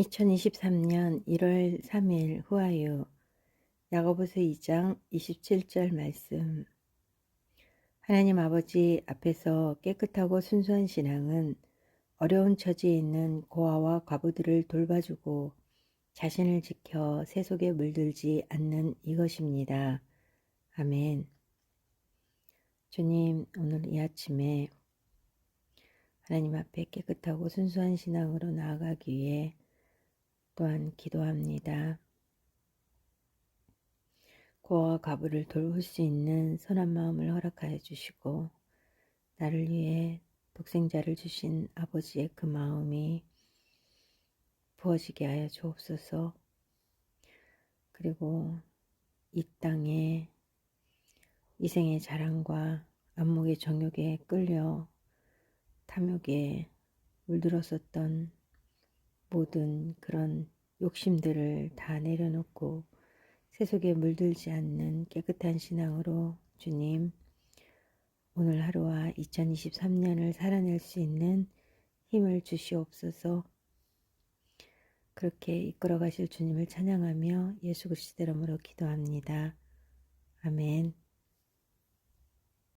2023년 1월 3일 후아유 야고보서 2장 27절 말씀 하나님 아버지 앞에서 깨끗하고 순수한 신앙은 어려운 처지에 있는 고아와 과부들을 돌봐주고 자신을 지켜 세속에 물들지 않는 이것입니다. 아멘. 주님, 오늘 이 아침에 하나님 앞에 깨끗하고 순수한 신앙으로 나아가기 위해 또한 기도합니다. 고아와 과부를 돌볼 수 있는 선한 마음을 허락하여 주시고 나를 위해 독생자를 주신 아버지의 그 마음이 부어지게 하여 주옵소서. 그리고 이 땅에 이생의 자랑과 안목의 정욕에 끌려 탐욕에 물들었었던 모든 그런 욕심들을 다 내려놓고 세속에 물들지 않는 깨끗한 신앙으로 주님 오늘 하루와 2023년을 살아낼 수 있는 힘을 주시옵소서 그렇게 이끌어 가실 주님을 찬양하며 예수 그리스도 이름으로 기도합니다. 아멘